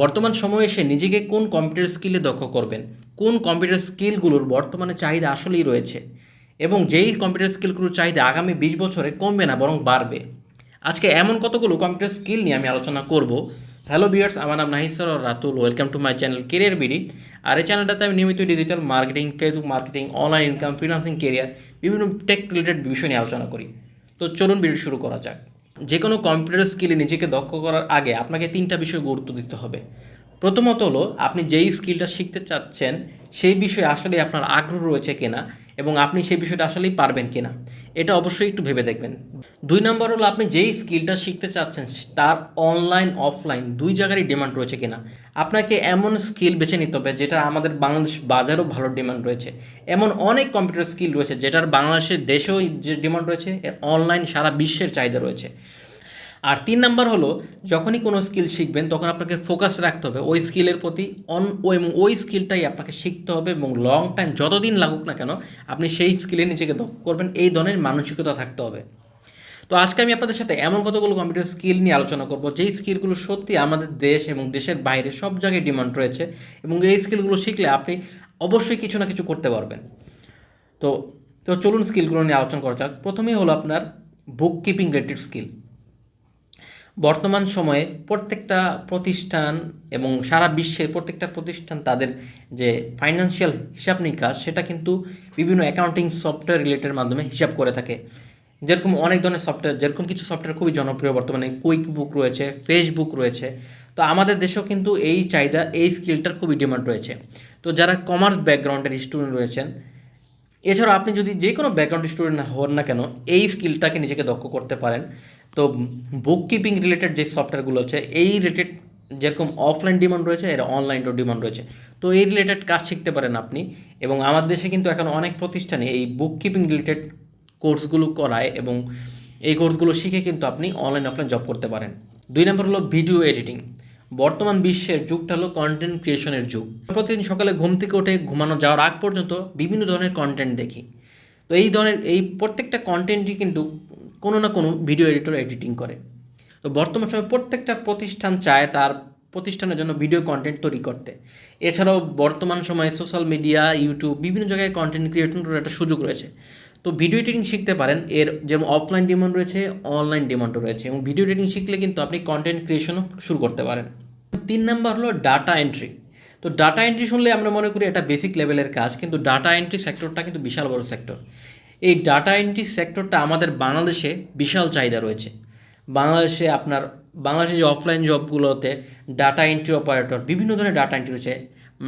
বর্তমান সময়ে এসে নিজেকে কোন কম্পিউটার স্কিলে দক্ষ করবেন? কোন কম্পিউটার স্কিলগুলোর বর্তমানে চাহিদা আসলেই রয়েছে? এবং যেই কম্পিউটার স্কিলগুলোর চাহিদা আগামী বিশ বছরে কমবে না, বরং বাড়বে? আজকে এমন কতগুলো কম্পিউটার স্কিল নিয়ে আমি আলোচনা করব? হ্যালো বিয়ার্স আমার নাম নাহিসর Ratul. Welcome to my channel career BD আর এই চ্যানেলটাতে আমি নিয়মিত digital marketing Facebook marketing online income freelancing career বিভিন্ন টেক রিলেটেড বিষয় নিয়ে আলোচনা করি। তো চলুন ভিডিও শুরু করা যাক। যে কোনো কম্পিউটার স্কিলে নিজেকে দক্ষ করার আগে আপনাকে তিনটা বিষয় গুরুত্ব দিতে হবে। প্রথমত হলো, আপনি যেই স্কিলটা শিখতে চাচ্ছেন, সেই বিষয়ে আসলে আপনার আগ্রহ রয়েছে কিনা এবং আপনি সেই বিষয়টা আসলেই পারবেন কিনা, এটা অবশ্যই একটু ভেবে দেখবেন। দুই নম্বর হলো আপনি যেই স্কিলটা শিখতে চাচ্ছেন, তার অনলাইন অফলাইন দুই জায়গারই ডিমান্ড রয়েছে কিনা। আপনাকে এমন স্কিল বেছে নিতে হবে যেটা আমাদের বাংলাদেশ বাজারেও ভালো ডিমান্ড রয়েছে। এমন অনেক কম্পিউটার স্কিল রয়েছে যেটার বাংলাদেশের দেশেও যে ডিমান্ড রয়েছে অনলাইন সারা বিশ্বের চাহিদা রয়েছে। আর তিন নাম্বার হলো, যখনই কোনো স্কিল শিখবেন, তখন আপনাকে ফোকাস রাখতে হবে ওই স্কিলের প্রতি অন এবং ওই স্কিলটাই আপনাকে শিখতে হবে এবং লং টাইম যতদিন লাগুক না কেন, আপনি সেই স্কিলে নিজেকে দক্ষ করবেন, এই ধরনের মানসিকতা থাকতে হবে। তো আজকে আমি আপনাদের সাথে এমন কতগুলো কম্পিউটার স্কিল নিয়ে আলোচনা করব, যেই স্কিলগুলো সত্যি আমাদের দেশ এবং দেশের বাইরে সব জায়গায় ডিমান্ড রয়েছে এবং এই স্কিলগুলো শিখলে আপনি অবশ্যই কিছু না কিছু করতে পারবেন। তো তো চলুন স্কিলগুলো নিয়ে আলোচনা করা যাক। প্রথমেই হলো আপনার বুক কিপিং রিলেটেড স্কিল বর্তমান সময়ে প্রত্যেকটা প্রতিষ্ঠান এবং সারা বিশ্বের প্রত্যেকটা প্রতিষ্ঠান তাদের যে ফাইন্যান্সিয়াল হিসাব নিকাশ, সেটা কিন্তু বিভিন্ন অ্যাকাউন্টিং সফটওয়্যার রিলেটেড মাধ্যমে হিসাব করে থাকে। যেরকম অনেক ধরনের সফটওয়্যার যেরকম কিছু সফটওয়্যার খুবই জনপ্রিয় বর্তমানে কুইক বুক রয়েছে ফেসবুক রয়েছে। তো আমাদের দেশেও কিন্তু এই চাহিদা, এই স্কিলটার খুবই ডিমান্ড রয়েছে। তো যারা কমার্স ব্যাকগ্রাউন্ডের স্টুডেন্ট রয়েছেন এছাড়া আপনি যদি যে কোনো ব্যাকগ্রাউন্ড স্টুডেন্ট হন না কেন, এই স্কিলটাকে নিজেকে দক্ষ করতে পারেন। তো বুক কিপিং রিলেটেড যে সফটওয়্যারগুলো আছে, এই রিলেটেড যেরকম অফলাইন ডিমান্ড রয়েছে, এর অনলাইনও ডিমান্ড রয়েছে। তো এই রিলেটেড কাজ শিখতে পারেন আপনি। এবং আমার দেশে কিন্তু এখন অনেক প্রতিষ্ঠানে এই বুক কিপিং রিলেটেড কোর্সগুলো করায় এবং এই কোর্সগুলো শিখে কিন্তু আপনি অনলাইন অফলাইন জব করতে পারেন। দুই নম্বর হলো ভিডিও এডিটিং বর্তমান বিশ্বের যুগটা হলো কন্টেন্ট ক্রিয়েশনের যুগ। প্রতিদিন সকালে ঘুম থেকে উঠে ঘুমানো যাওয়ার আগ পর্যন্ত বিভিন্ন ধরনের কন্টেন্ট দেখি। তো এই ধরনের, এই প্রত্যেকটা কন্টেন্টই কিন্তু কোনো না কোনো ভিডিও এডিটর এডিটিং করে। তো বর্তমান সময়ে প্রত্যেকটা প্রতিষ্ঠান চায় তার প্রতিষ্ঠানের জন্য ভিডিও কন্টেন্ট তৈরি করতে। এছাড়াও বর্তমান সময়ে সোশ্যাল মিডিয়া ইউটিউব বিভিন্ন জায়গায় কন্টেন্ট ক্রিয়েটর একটা সুযোগ রয়েছে। তো ভিডিও এডিটিং শিখতে পারেন, এর যেমন অফলাইন ডিমান্ড রয়েছে অনলাইন ডিমান্ডও রয়েছে। এবং ভিডিও এডিটিং শিখলে কিন্তু আপনি কন্টেন্ট ক্রিয়েশনও শুরু করতে পারেন। তিন নাম্বার হলো ডাটা এন্ট্রি তো ডাটা এন্ট্রি শুনলে আমরা মনে করি এটা বেসিক লেভেলের কাজ, কিন্তু ডাটা এন্ট্রি সেক্টরটা কিন্তু বিশাল বড় সেক্টর এই ডাটা এন্ট্রি সেক্টরটা আমাদের বাংলাদেশে বিশাল চাহিদা রয়েছে। বাংলাদেশে আপনার, বাংলাদেশে যে অফলাইন জবগুলোতে ডাটা এন্ট্রি অপারেটর বিভিন্ন ধরনের ডাটা এন্ট্রি রয়েছে।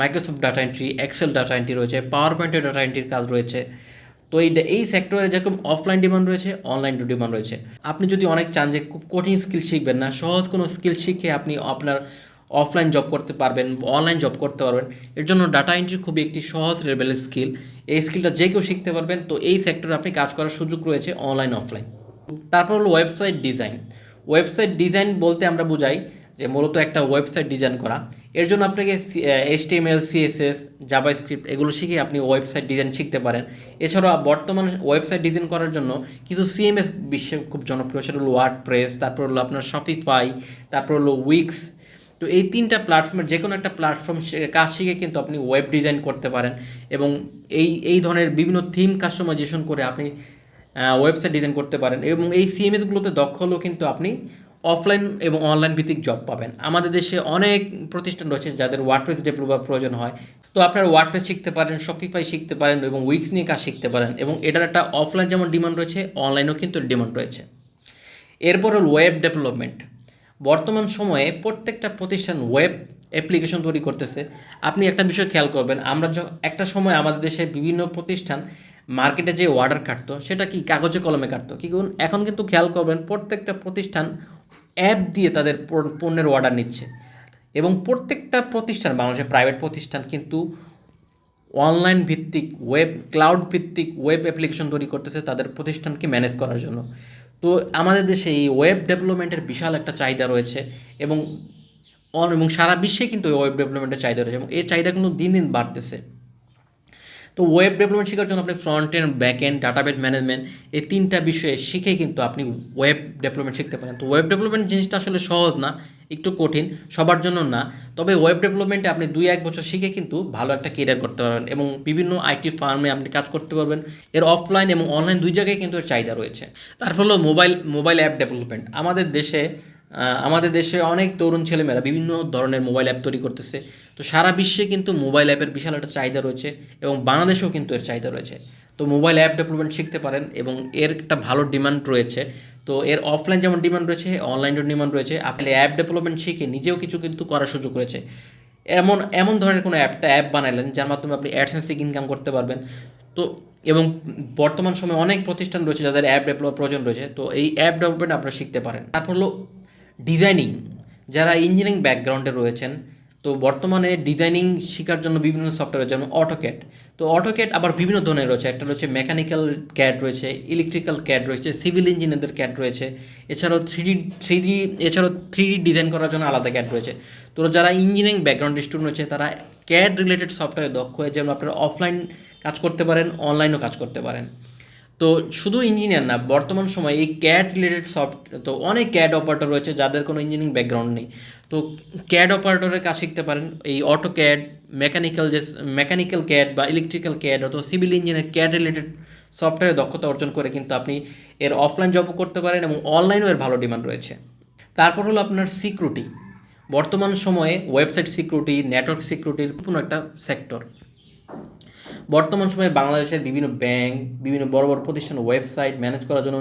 Microsoft data entry Excel data entry রয়েছে পাওয়ার পয়েন্টের ডাটা এন্ট্রির কাজ রয়েছে। তো এই এই সেক্টরে যেরকম অফলাইন ডিমান্ড রয়েছে অনলাইন ডিমান্ড রয়েছে। আপনি যদি অনেক চান যে খুব কঠিন স্কিল শিখবেন না, সহজ কোনো স্কিল শিখে আপনি আপনার অফলাইন জব করতে পারবেন অনলাইন জব করতে পারবেন। এর জন্য ডাটা এন্ট্রি খুবই একটি সহজ লেভেলের স্কিল এই স্কিলটা যে কেউ শিখতে পারবেন, তো এই সেক্টরে আপনি কাজ করার সুযোগ রয়েছে অনলাইন অফলাইন তারপর হলো ওয়েবসাইট ডিজাইন ওয়েবসাইট ডিজাইন বলতে আমরা বুঝাই যে মূলত একটা ওয়েবসাইট ডিজাইন করা। এর জন্য আপনাকে এইচটিএমএল সিএসএস জাভা স্ক্রিপ্ট এগুলো শিখে আপনি ওয়েবসাইট ডিজাইন শিখতে পারেন। এছাড়া বর্তমানে ওয়েবসাইট ডিজাইন করার জন্য কিছু সিএমএস বিশ্বে খুব জনপ্রিয়, সেটা হলো ওয়ার্ড প্রেস তারপর হলো আপনার শপিফাই তারপর হলো উইক্স তো এই তিনটা প্ল্যাটফর্মের যে কোনো একটা প্ল্যাটফর্ম কাজ শিখে কিন্তু আপনি ওয়েব ডিজাইন করতে পারেন এবং এই এই ধরনের বিভিন্ন থিম কাস্টমাইজেশন করে আপনি ওয়েবসাইট ডিজাইন করতে পারেন এবং এই সিএমএসগুলোতে দক্ষ হলেও কিন্তু আপনি অফলাইন এবং অনলাইন ভিত্তিক জব পাবেন। আমাদের দেশে অনেক প্রতিষ্ঠান রয়েছে যাদের ওয়ার্ডপ্রেস ডেভেলপার প্রয়োজন হয়। তো আপনারা ওয়ার্ডপ্রেস শিখতে পারেন শপিফাই শিখতে পারেন এবং উইক্স নিয়ে কাজ শিখতে পারেন এবং এটার একটা অফলাইন যেমন ডিমান্ড রয়েছে অনলাইনেও কিন্তু ডিমান্ড রয়েছে। এরপর হল ওয়েব ডেভেলপমেন্ট বর্তমান সময়ে প্রত্যেকটা প্রতিষ্ঠান ওয়েব অ্যাপ্লিকেশন তৈরি করতেছে। আপনি একটা বিষয় খেয়াল করবেন, আমরা যখন একটা সময় আমাদের দেশে বিভিন্ন প্রতিষ্ঠান মার্কেটে যে অর্ডার কাটতো, সেটা কি কাগজে কলমে কাটতো? কি এখন কিন্তু খেয়াল করবেন, প্রত্যেকটা প্রতিষ্ঠান অ্যাপ দিয়ে তাদের পণ্যের অর্ডার নিচ্ছে। এবং প্রত্যেকটা প্রতিষ্ঠান, বাংলাদেশের প্রাইভেট প্রতিষ্ঠান কিন্তু অনলাইন ভিত্তিক ওয়েব ক্লাউড ভিত্তিক ওয়েব অ্যাপ্লিকেশন তৈরি করতেছে তাদের প্রতিষ্ঠানকে ম্যানেজ করার জন্য। তো আমাদের দেশে এই ওয়েব ডেভেলপমেন্টের বিশাল একটা চাহিদা রয়েছে এবং অন এবং সারা বিশ্বে কিন্তু ওয়েব ডেভেলপমেন্টের চাহিদা রয়েছে এবং এই চাহিদা কিন্তু দিন দিন বাড়তেছে। তো ওয়েব ডেভেলপমেন্ট শেখার জন্য আপনি front end back end data database management এই তিনটা বিষয়ে শিখে কিন্তু আপনি ওয়েব ডেভেলপমেন্ট শিখতে পারেন। তো ওয়েব ডেভেলপমেন্ট জিনিসটা আসলে সহজ না একটু কঠিন, সবার জন্য না। তবে ওয়েব ডেভেলপমেন্টে আপনি দুই এক বছর শিখে কিন্তু ভালো একটা কেরিয়ার করতে পারবেন এবং বিভিন্ন আইটি ফার্মে আপনি কাজ করতে পারবেন। এর অফলাইন এবং অনলাইন দুই জায়গায় কিন্তু এর চাহিদা রয়েছে। তারপর হলো মোবাইল মোবাইল অ্যাপ ডেভেলপমেন্ট আমাদের দেশে আমাদের দেশে অনেক তরুণ ছেলেমেয়েরা বিভিন্ন ধরনের মোবাইল অ্যাপ তৈরি করতেছে। তো সারা বিশ্বে কিন্তু মোবাইল অ্যাপের বিশাল একটা চাহিদা রয়েছে এবং বাংলাদেশেও কিন্তু এর চাহিদা রয়েছে। তো মোবাইল অ্যাপ ডেভেলপমেন্ট শিখতে পারেন এবং এর একটা ভালো ডিমান্ড রয়েছে। তো এর অফলাইন যেমন ডিমান্ড রয়েছে অনলাইনের ডিমান্ড রয়েছে, আপনি অ্যাপ ডেভেলপমেন্ট শিখে নিজেও কিছু কিন্তু করার সুযোগ রয়েছে। এমন এমন ধরনের কোনো অ্যাপটা অ্যাপ বানাইলেন যার মাধ্যমে আপনি অ্যাডসেন্স থেকে ইনকাম করতে পারবেন। তো, এবং বর্তমান সময়ে অনেক প্রতিষ্ঠান রয়েছে যাদের অ্যাপ ডেভেলপ প্রয়োজন রয়েছে, তো এই অ্যাপ ডেভেলপমেন্ট আপনারা শিখতে পারেন। তারপর হলো ডিজাইনিং যারা ইঞ্জিনিয়ারিং ব্যাকগ্রাউন্ডে রয়েছেন তো বর্তমানে ডিজাইনিং শেখার জন্য বিভিন্ন সফটওয়্যার যেমন অটোক্যাট তো অটোক্যাট আবার বিভিন্ন ধরনের রয়েছে। একটা রয়েছে মেকানিক্যাল ক্যাড রয়েছে ইলেকট্রিক্যাল ক্যাড রয়েছে সিভিল ইঞ্জিনিয়ারদের ক্যাড রয়েছে। এছাড়াও থ্রি থ্রি ডি এছাড়াও থ্রি ডি ডিজাইন করার জন্য আলাদা ক্যাড রয়েছে। তো যারা ইঞ্জিনিয়ারিং ব্যাকগ্রাউন্ড স্টুডেন্ট রয়েছে, তারা ক্যাড রিলেটেড সফটওয়্যারে দক্ষ হয়ে যেমন আপনারা অফলাইন কাজ করতে পারেন অনলাইনও কাজ করতে পারেন। তো শুধু ইঞ্জিনিয়ার না, বর্তমান সময়ে এই ক্যাড রিলেটেড সফট তো অনেক ক্যাড অপারেটর রয়েছে যাদের কোনো ইঞ্জিনিয়ারিং ব্যাকগ্রাউন্ড নেই। তো ক্যাড অপারেটরের কাজ শিখতে পারেন, এই অটো ক্যাড মেকানিক্যাল যে মেকানিক্যাল ক্যাড বা ইলেকট্রিক্যাল ক্যাড অথবা সিভিল ইঞ্জিনিয়ার ক্যাড রিলেটেড সফটওয়্যারে দক্ষতা অর্জন করে কিন্তু আপনি এর অফলাইন জবও করতে পারেন এবং অনলাইনেও এর ভালো ডিমান্ড রয়েছে। তারপর হলো আপনার সিকিউরিটি বর্তমান সময়ে ওয়েবসাইট সিকিউরিটি নেটওয়ার্ক সিকিউরিটির কোনো একটা সেক্টর বর্তমান সময়ে বাংলাদেশের বিভিন্ন ব্যাংক বিভিন্ন বড় বড় প্রতিষ্ঠান ওয়েবসাইট ম্যানেজ করার জন্য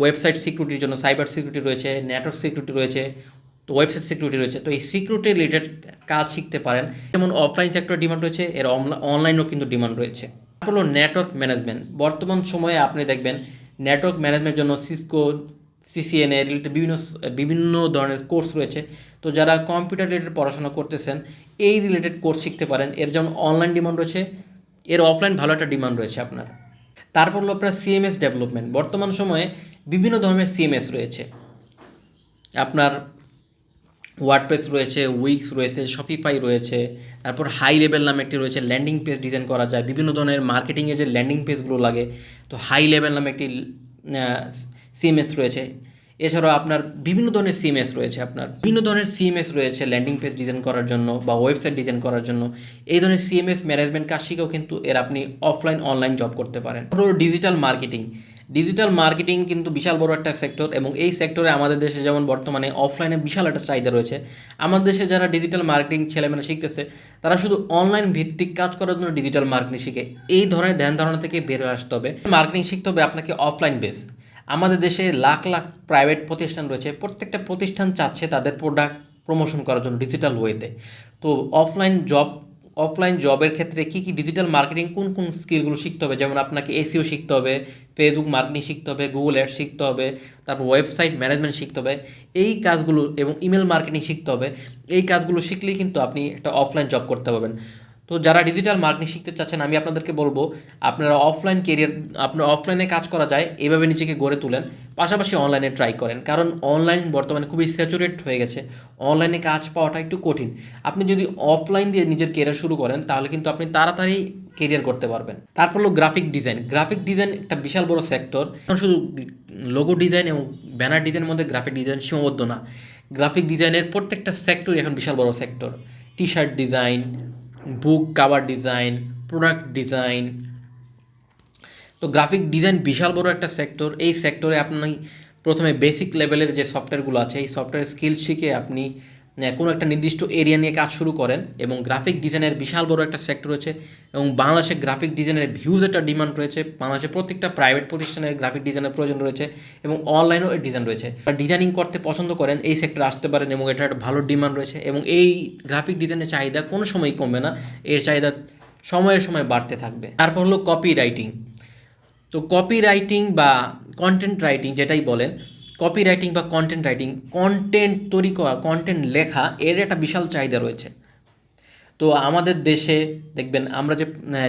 ওয়েবসাইট সিকিউরিটির জন্য সাইবার সিকিউরিটি রয়েছে নেটওয়ার্ক সিকিউরিটি রয়েছে, তো ওয়েবসাইট সিকিউরিটি রয়েছে। তো এই সিকিউরিটি রিলেটেড কাজ শিখতে পারেন। যেমন অফলাইন সেক্টর ডিমান্ড রয়েছে, এর অনলাইনেও কিন্তু ডিমান্ড রয়েছে। হলো নেটওয়ার্ক ম্যানেজমেন্ট বর্তমান সময়ে আপনি দেখবেন নেটওয়ার্ক ম্যানেজমেন্টের জন্য সিসকো সিসিএনএ রিলেটেড বিভিন্ন বিভিন্ন ধরনের কোর্স রয়েছে। তো যারা কম্পিউটার রিলেটেড পড়াশোনা করতেছেন, এই রিলেটেড কোর্স শিখতে পারেন। এর যেমন অনলাইন ডিমান্ড রয়েছে এর অফলাইন ভালো একটা ডিমান্ড রয়েছে আপনার। তারপর হলো আপনার সিএমএস ডেভেলপমেন্ট বর্তমান সময়ে বিভিন্ন ধরনের সিএমএস রয়েছে। আপনার ওয়ার্ডপ্রেস রয়েছে উইক্স রয়েছে শপিফাই রয়েছে, তারপর হাই লেভেল নামে একটি রয়েছে ল্যান্ডিং পেজ ডিজাইন করা যায়। বিভিন্ন ধরনের মার্কেটিংয়ে যে ল্যান্ডিং পেজগুলো লাগে, তো হাই লেভেল নামে একটি সিএমএস রয়েছে। এছাড়াও আপনার বিভিন্ন ধরনের সিএমএস রয়েছে আপনার। বিভিন্ন ধরনের সিএমএস রয়েছে ল্যান্ডিং পেজ ডিজাইন করার জন্য বা ওয়েবসাইট ডিজাইন করার জন্য। এই ধরনের সিএমএস ম্যানেজমেন্ট কাজ শিখেও কিন্তু এর আপনি অফলাইন অনলাইন জব করতে পারেন। ডিজিটাল মার্কেটিং ডিজিটাল মার্কেটিং কিন্তু বিশাল বড় একটা সেক্টর এবং এই সেক্টরে আমাদের দেশে যেমন বর্তমানে অফলাইনে বিশাল একটা চাহিদা রয়েছে। আমাদের দেশে যারা ডিজিটাল মার্কেটিং ছেলেমেয়েরা শিখতেছে, তারা শুধু অনলাইন ভিত্তিক কাজ করার জন্য ডিজিটাল মার্কেটিং শিখে। এই ধরনের ধ্যান ধারণা থেকে বের হয়ে আসতে হবে। মার্কেটিং শিখতে হবে আপনাকে অফলাইন বেস আমাদের দেশে লাখ লাখ প্রাইভেট প্রতিষ্ঠান রয়েছে। প্রত্যেকটা প্রতিষ্ঠান চাচ্ছে তাদের প্রোডাক্ট প্রমোশন করার জন্য ডিজিটাল ওয়েতে তো অফলাইন জব অফলাইন জবের ক্ষেত্রে কী কী ডিজিটাল মার্কেটিং কোন কোন স্কিলগুলো শিখতে হবে? যেমন আপনাকে এসিও শিখতে হবে ফেসবুক মার্কেটিং শিখতে হবে গুগল অ্যাড শিখতে হবে, তারপর ওয়েবসাইট ম্যানেজমেন্ট শিখতে হবে। এই কাজগুলো এবং ইমেল মার্কেটিং শিখতে হবে। এই কাজগুলো শিখলেই কিন্তু আপনি একটা অফলাইন জব করতে পারবেন। তো যারা ডিজিটাল মার্কেটিং শিখতে চাচ্ছেন, আমি আপনাদেরকে বলব, আপনারা অফলাইন কেরিয়ার আপনার অফলাইনে কাজ করা যায়, এভাবে নিজেকে গড়ে তুলেন। পাশাপাশি অনলাইনে ট্রাই করেন। কারণ অনলাইন বর্তমানে খুবই স্যাচুরেট হয়ে গেছে। অনলাইনে কাজ পাওয়াটা একটু কঠিন। আপনি যদি অফলাইন দিয়ে নিজের কেরিয়ার শুরু করেন, তাহলে কিন্তু আপনি তাড়াতাড়ি কেরিয়ার করতে পারবেন। তারপর হলো গ্রাফিক ডিজাইন গ্রাফিক ডিজাইন একটা বিশাল বড় সেক্টর শুধু লোগো ডিজাইন এবং ব্যানার ডিজাইনের মধ্যে গ্রাফিক ডিজাইন সীমাবদ্ধ না। গ্রাফিক ডিজাইনের প্রত্যেকটা সেক্টরই এখন বিশাল বড় sector T shirt design book cover design product design তো গ্রাফিক ডিজাইন বিশাল বড় একটা সেক্টর এই সেক্টরে আপনি প্রথমে বেসিক লেভেলের যে সফটওয়্যারগুলো আছে, এই সফটওয়্যার স্কিল শিখে আপনি কোনো একটা নির্দিষ্ট এরিয়া নিয়ে কাজ শুরু করেন এবং গ্রাফিক ডিজাইনের বিশাল বড় একটা সেক্টর রয়েছে এবং বাংলাদেশে গ্রাফিক ডিজাইনের ভিউজ একটা ডিমান্ড রয়েছে। বাংলাদেশে প্রত্যেকটা প্রাইভেট প্রতিষ্ঠানের গ্রাফিক ডিজাইনের প্রয়োজন রয়েছে এবং অনলাইনেও এর ডিজাইন রয়েছে। ডিজাইনিং করতে পছন্দ করেন, এই সেক্টরে আসতে পারেন এবং এটার একটা ভালো ডিমান্ড রয়েছে এবং এই গ্রাফিক ডিজাইনের চাহিদা কোনো সময়ই কমবে না, এর চাহিদা সময়ে সময়ে বাড়তে থাকবে। তারপর হলো কপি রাইটিং তো কপি রাইটিং বা কন্টেন্ট রাইটিং যেটাই বলেন কপি রাইটিং বা কন্টেন্ট রাইটিং কন্টেন্ট তৈরি করা কন্টেন্ট লেখা, এর একটা বিশাল চাহিদা রয়েছে। তো আমাদের দেশে, দেখবেন আমরা যে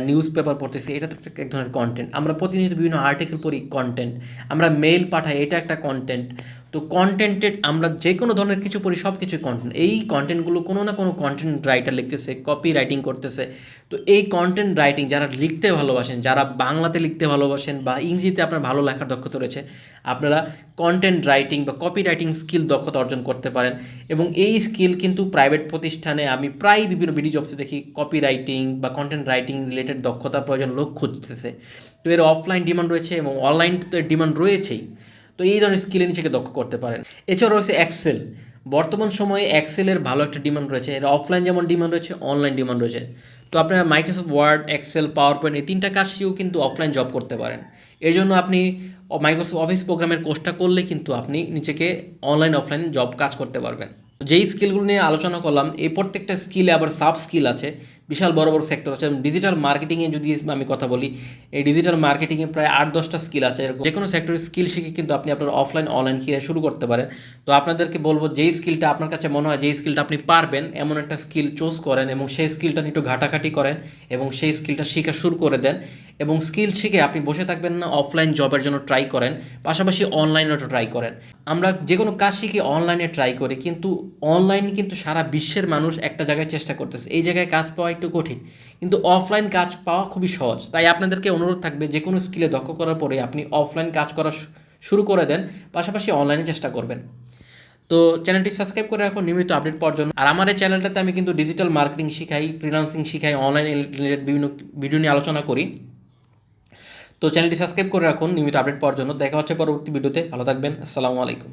নিউজ পেপার পড়তেছি, এটা তো এক ধরনের কন্টেন্ট আমরা প্রতিনিয়ত বিভিন্ন আর্টিকেল পড়ি কন্টেন্ট আমরা মেইল পাঠাই, এটা একটা কন্টেন্ট তো কন্টেন্টেড আমরা যে কোনো ধরনের কিছু পড়ি, সব কিছু কন্টেন্ট এই কন্টেন্টগুলো কোনো না কোনো কন্টেন্ট রাইটার লিখতেছে কপি রাইটিং করতেছে। তো এই কন্টেন্ট রাইটিং যারা লিখতে ভালোবাসেন, যারা বাংলাতে লিখতে ভালোবাসেন বা ইংরেজিতে আপনার ভালো লেখার দক্ষতা রয়েছে, আপনারা কন্টেন্ট রাইটিং বা কপি রাইটিং স্কিল দক্ষতা অর্জন করতে পারেন। এবং এই স্কিল কিন্তু প্রাইভেট প্রতিষ্ঠানে আমি প্রায় বিভিন্ন বিডি জবসে দেখি কপি রাইটিং বা কন্টেন্ট রাইটিং রিলেটেড দক্ষতা প্রয়োজন লোক খুঁজতেছে। তো এর অফলাইন ডিমান্ড রয়েছে এবং অনলাইন তো এর ডিমান্ড রয়েছেই। তো এই ধরনের স্কিলে নিজেকে দক্ষ করতে পারেন। এছাড়াও রয়েছে এক্সেল বর্তমান সময়ে এক্সেলের ভালো একটা ডিমান্ড রয়েছে। এর অফলাইন যেমন ডিমান্ড রয়েছে অনলাইন ডিমান্ড রয়েছে। তো আপনারা Microsoft Word Excel PowerPoint এই তিনটা কাজ শিখেও কিন্তু অফলাইন জব করতে পারেন। এর জন্য আপনি মাইক্রোসফট অফিস প্রোগ্রামের কোর্সটা করলে কিন্তু আপনি নিজেকে অনলাইন অফলাইন জব কাজ করতে পারবেন। যেই স্কিলগুলো নিয়ে আলোচনা করলাম, এই প্রত্যেকটা স্কিলে আবার সাব স্কিল আছে। বিশাল বড় বড় সেক্টর আছে। ডিজিটাল মার্কেটিংয়ে যদি আমি কথা বলি, এই ডিজিটাল মার্কেটিংয়ে প্রায় আট দশটা স্কিল আছে। এরকম যে কোনো সেক্টরের স্কিল শিখে কিন্তু আপনি আপনার অফলাইন অনলাইন ক্রিয়া শুরু করতে পারেন। তো আপনাদেরকে বলব, যেই স্কিলটা আপনার কাছে মনে হয়, যেই স্কিলটা আপনি পারবেন, এমন একটা স্কিল চুজ করেন এবং সেই স্কিলটা একটু ঘাটাঘাটি করেন এবং সেই স্কিলটা শিখে শুরু করে দেন। এবং স্কিল শিখে আপনি বসে থাকবেন না অফলাইন জবের জন্য ট্রাই করেন, পাশাপাশি অনলাইনেও ট্রাই করেন। আমরা যে কোনো কাজ শিখে অনলাইনে ট্রাই করি, কিন্তু অনলাইন কিন্তু সারা বিশ্বের মানুষ একটা জায়গায় চেষ্টা করতেছে। এই জায়গায় কাজ পাওয়া একটু কঠিন। কিন্তু অফলাইন কাজ পাওয়া খুবই সহজ। তাই আপনাদেরকে অনুরোধ থাকবে যে কোনো স্কিলে দক্ষ করার পরে আপনি অফলাইন কাজ করা শুরু করে দেন, পাশাপাশি অনলাইনে চেষ্টা করবেন। তো চ্যানেলটি সাবস্ক্রাইব করে রাখুন, নিয়মিত আপডেট পাওয়ার জন্য। আর আমার এই চ্যানেলটাতে আমি কিন্তু ডিজিটাল মার্কেটিং শিখাই ফ্রিলান্সিং শিখাই অনলাইন রিলেটেড বিভিন্ন ভিডিও নিয়ে আলোচনা করি। তো চ্যানেলটি সাবস্ক্রাইব করে রাখুন, নিয়মিত আপডেট পাওয়ার জন্য। দেখা হচ্ছে পরবর্তী ভিডিওতে ভালো থাকবেন। আসসালামু আলাইকুম।